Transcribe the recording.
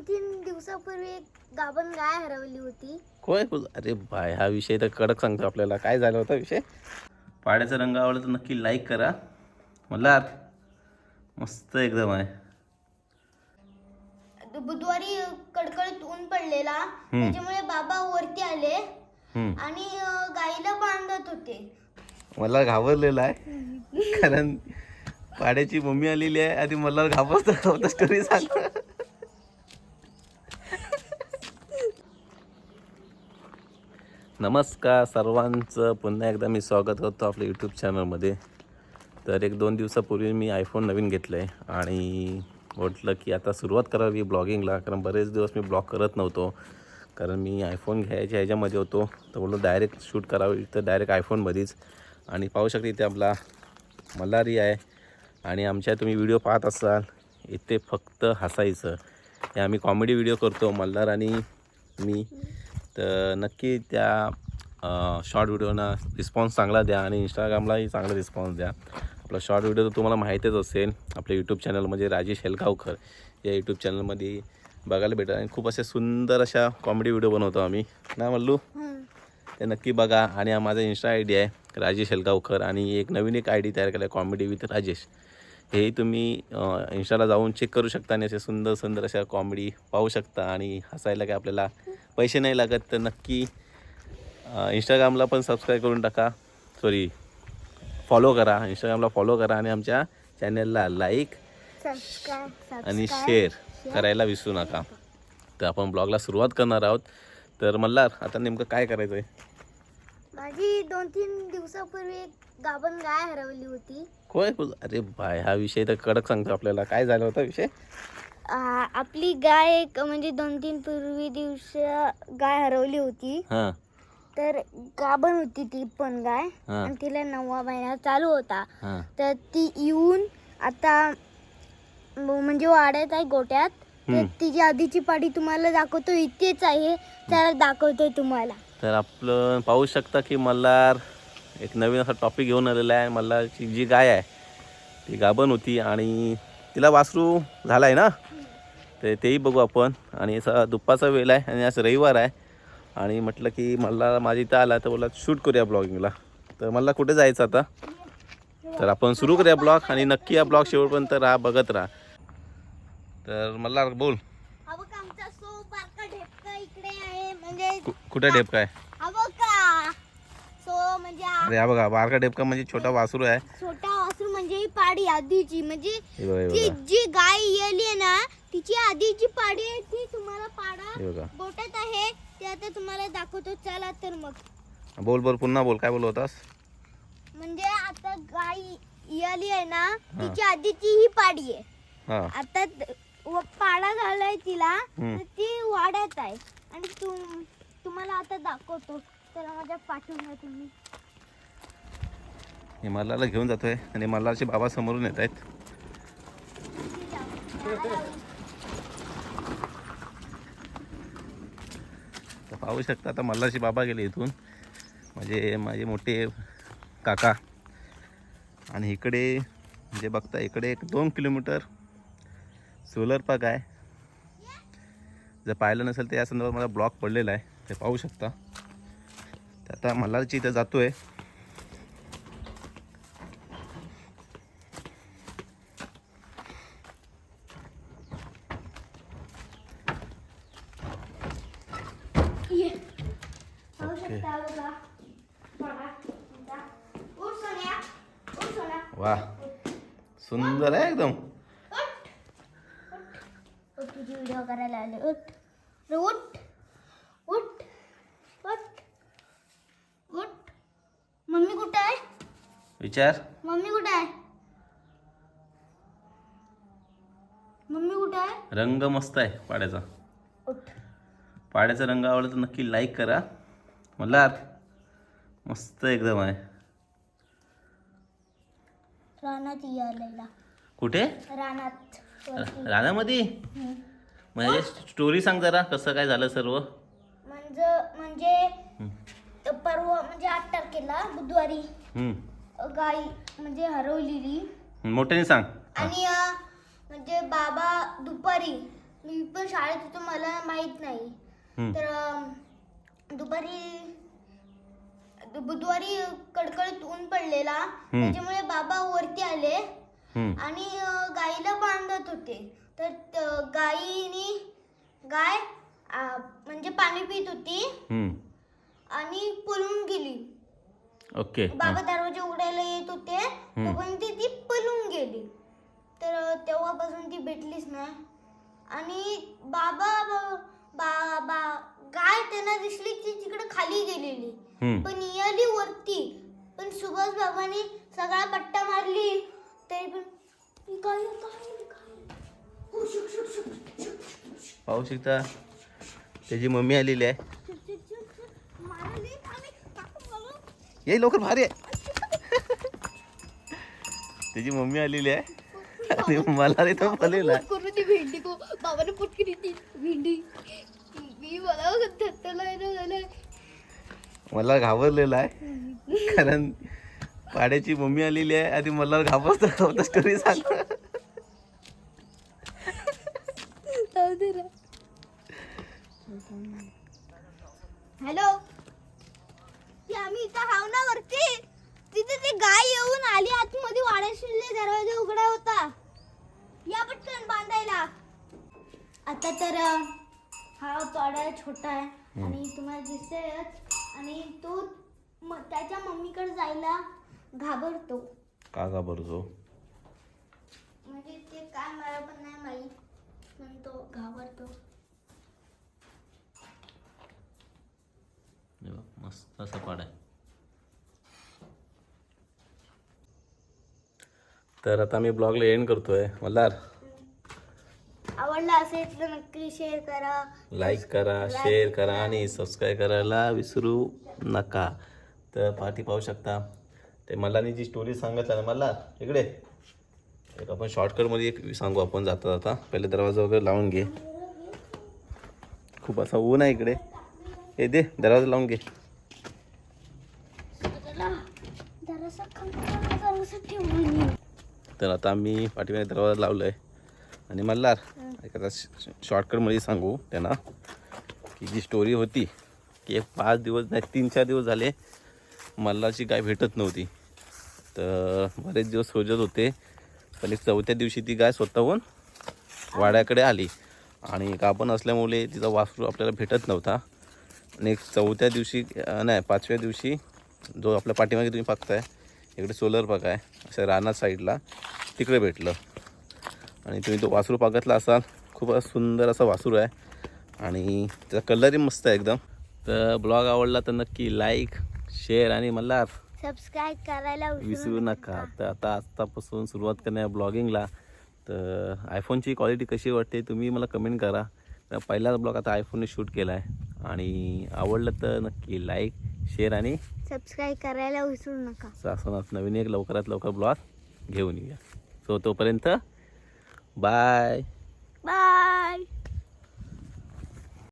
तीन दिवसापूर्वी एक गाभण गाय हरवली होती. बोल? अरे बाय हा विषय तर कडक सांगतो आपल्याला. काय झाला होता विषय? पाड्याचा रंग आवडला तर नक्की लाईक करा. मला मस्त एकदम आहे. बुधवारी कडकडीत ऊन पडलेला. त्याच्यामुळे बाबा वरती आले. हम्म. आणि अं, गाईला बांधत होते. मला घाबरलेला आहे. कारण पाड्याची मम्मी आलेली आहे. आणि मला घाबरता. घाबरता स्टोरी सांग. नमस्कार सर्वांचं. पुन्हा एकदा मी स्वागत करतो आपल्या यूट्यूब चॅनलमध्ये तर एक दोन दिवसापूर्वी मी आयफोन नवीन घेतलं आहे आणि म्हटलं की आता सुरुवात करावी ब्लॉगिंगला कारण बरेच दिवस मी ब्लॉग करत नव्हतो. कारण मी आयफोन घ्यायच्या ह्याच्यामध्ये होतो. तर बोललो डायरेक्ट शूट करावी तर डायरेक्ट आयफोनमध्येच आणि पाहू शकते इथे आपला मल्हारी आहे. आणि आमच्या तुम्ही व्हिडिओ पाहत असाल इथे फक्त हसायचं. हे आम्ही कॉमेडी व्हिडिओ करतो. मल्हार आणि मी. तर नक्की त्या शॉर्ट व्हिडिओना रिस्पॉन्स चांगला द्या आणि इंस्टाग्रामलाही चांगला रिस्पॉन्स द्या. आपला शॉर्ट व्हिडिओ तर तुम्हाला माहीतच असेल आपल्या यूट्यूब चॅनल म्हणजे राजेश हेलगावकर या यूट्यूब चॅनलमध्ये बघायला भेटेल आणि खूप असे सुंदर अशा कॉमेडी व्हिडिओ बनवतो आम्ही. ना मल्लू? ते नक्की बघा आणि हा माझा इन्स्टा आय डी आहे राजेश हेलगावकर आणि एक नवीन एक आय डी तयार केला आहे कॉमेडी विथ राजेश. हेही तुम्ही इन्स्टाला जाऊन चेक करू शकता आणि असे सुंदर सुंदर अशा कॉमेडी पाहू शकता आणि हसायला काय आपल्याला पैसे नाही लागत तर नक्की इंस्टाग्रामला पण सबस्क्राईब करून टाका. सॉरी फॉलो करा. इंस्टाग्रामला फॉलो करा आणि आमच्या चॅनलला लाईक आणि शेअर करायला विसरू नका. तर आपण ब्लॉगला सुरुवात करणार आहोत. तर मल्हार आता नेमकं काय करायचं आहे माझी दोन तीन दिवसापूर्वी एक गाभण गाय हरवली होती. बोल. अरे बाय हा विषय तर कडक सांगतो आपल्याला. काय झाला होता विषय? आ, आपली गाय एक म्हणजे दोन तीन पूर्वी दिवस गाय हरवली होती. हां. तर गाभण होती ती पण गाय. हां. आणि तिला नववा महिना चालू होता. हां. तर ती येऊन आता म- म्हणजे वाड्यात आहे गोट्यात. तर हम्म. तिची आधीची पाडी तुम्हाला दाखवतो. इथेच आहे. त्याला दाखवतोय तुम्हाला. तर आपलं पाहू शकता की मल्हार एक नवीन असा टॉपिक घेऊन आलेला आहे. मल्हारची जी गाय आहे ती गाभण होती आणि तिला वासरू झाला आहे ना? तर तेही बघू आपण. आणि असा दुपारचा वेळ आहे आणि आज रविवार आहे. आणि म्हटलं की मला माझी इथं आला तर बोला शूट करूया ब्लॉगिंगला तर मला कुठे जायचं आता? तर आपण सुरू करूया ब्लॉग आणि नक्की या ब्लॉग शेवटपर्यंत राहा बघत राहा. तर मला बोल हा बघा आमचा सो बारका ढेपका इकडे आहे म्हणजे कु कुठे डेपका आहे हा सो म्हणजे अरे हा बघा बारका डेपका म्हणजे छोटा वासरू आहे. छोटा वासरू म्हणजे ही पाडी आधीची. म्हणजे हे बघा हे ती बघा. जी गाय येली ना तिची आधीची पाडी आहे ती तुम्हाला पाडा बघा. गोट्यात आहे. ते आता तुम्हाला दाखवतो. चला तर मग. बोल बोल पुन्हा बोल. काय बोल होतास? म्हणजे आता गाय याली आहे ना तिची आधीची ही पाडी आहे. हा. आता व- पाडा झालाय तिला हम्म. तर ती वाड्यात आहे. आणि तुम तुम्हाला आता दाखवतो. तर माझ्या पाठवून तुम्ही. हिमालयाला मल्हारला घेऊन जातोय आणि मल्हारचे बाबा समोरून येत आहेत. तर पाहू शकता आता मल्हारचे बाबा गेले इथून. म्हणजे माझे मोठे काका. आणि इकडे म्हणजे बघता इकडे एक दोन किलोमीटर सोलर पार्क आहे. जर पाहिलं नसेल तर या संदर्भात मला ब्लॉक पडलेला आहे. ते पाहू शकता. आता मल्हारची इथं जातो आहे. वा. सुंदर आहे एकदम. उठ. उठ. उठ, तुझी व्हिडिओ करायला आले उठ उठ उठ. मम्मी कुठे आहे? विचार. मम्मी कुठे आहे? मम्मी कुठे आहे? रंग मस्त आहे पाड्याचा. उठ. पाड्याचा रंग आवडला तर नक्की लाईक करा. मला मस्त एकदम आहे. रानात यायला कुठे? रानात. रानामध्ये. म्हणजे स्टोरी सांग जरा कसं काय झालं सर्व? म्हणजे म्हणजे. परवा म्हणजे आठ तारखेला बुधवारी. गाय म्हणजे हरवलेली मोठ्याने सांग आणि म्हणजे बाबा दुपारी मी पण शाळेत होतो मला माहीत नाही. तर दुपारी बुधवारी कडकडीत ऊन पडलेला त्याच्यामुळे बाबा वरती आले. आणि अं, गाईला बांधत होते तर गाईनी गाय म्हणजे पाणी पित होती. आणि पळून गेली. ओके. बाबा दरवाजा उघडायला येत होते. तोपर्यंत ती पळून गेली. तर तेव्हापासून ती भेटलीच नाही. आणि बाबा ब- बा गाय त्यांना दिसली की तिकडे खाली गेलेली. पण आली वरती. पण सुभाष बाबांनी सगळा पट्टा मारली. तरी पण पाहू शकता? त्याची मम्मी आलेली आहे. ये लवकर भारी आहे. त्याची मम्मी आलेली आहे. आणि मला रे तो पलेला आहे. करू ती भेंडी को बाबाने पटकन ती भेंडी. मी मला धत्तला झालं मला घाबरलेला आहे. कारण पाड्याची मम्मी आलेली आहे आणि मला घाबरतो घाबरतो स्टोरी सांग. हॅलो. आम्ही इथं हाव ना वरती तिथे ती गाय येऊन आली. आतमध्ये वाड्या शिरले दरवाजा उघडा होता. या पटकन बांधायला. आता तर हा पाडा छोटा आहे आणि तुम्हाला दिसतंयच आणि तो म- त्याच्या मम्मीकडे जायला घाबरतो. का घाबरतो म्हणजे ते काय मला पण नाही माहीत पण तो घाबरतो हे बघ, मस्त असा पाड आहे तर आता मी ब्लॉगला एंड करतोय. मल्हार. आवडला असेल तर नक्की शेअर करा. लाईक करा शेअर करा. आणि सबस्क्राईब करायला विसरू नका. तर पाठी पाहू शकता. ते मल्हारनी जी स्टोरी सांगितलं ना मला इकडे. एक आपण शॉर्टकटमध्ये एक सांगू आपण जाता जाता. पहिले दरवाजा वगैरे लावून घे. खूप असा ऊन आहे इकडे. हे दे दरवाजा लावून घे. तर आता आम्ही पाठीमागे दरवाजा लावलं आहे आणि मल्हार एखादा शॉर्टकटमध्ये सांगू त्यांना की जी स्टोरी होती की एक पाच दिवस नाही तीन चार दिवस झाले मल्हारची गाय भेटत नव्हती. तर बरेच दिवस सोजत होते पण एक चौथ्या दिवशी ती गाय स्वतःहून वाड्याकडे आली. आणि कापण असल्यामुळे तिचा वासरू आपल्याला भेटत नव्हता. आणि एक चौथ्या दिवशी नाही पाचव्या दिवशी जो आपल्या पाठीमागे तुम्ही पाकताय इकडे सोलर पाक आहे. अशा रानात साईडला तिकडे भेटलं. आणि तुम्ही तो वासरू पाकतला असाल खूप सुंदर असा वासरू आहे. आणि त्याचा कलरही मस्त आहे एकदम. तर ब्लॉग आवडला तर नक्की लाईक शेअर आणि मला सबस्क्राईब करायला विसरू नका. तर आता आत्तापासून सुरुवात करण्या ब्लॉगिंगला तर आयफोनची क्वालिटी कशी वाटते तुम्ही मला कमेंट करा. तर पहिलाच ब्लॉग आता आयफोनने शूट केला आहे आणि आवडलं तर नक्की लाईक शेअर आणि सबस्क्राईब करायला विसरू नका. सासनात नवीन एक लवकरात लवकर ब्लॉग घेऊन येऊया. सो तोपर्यंत बाय बाय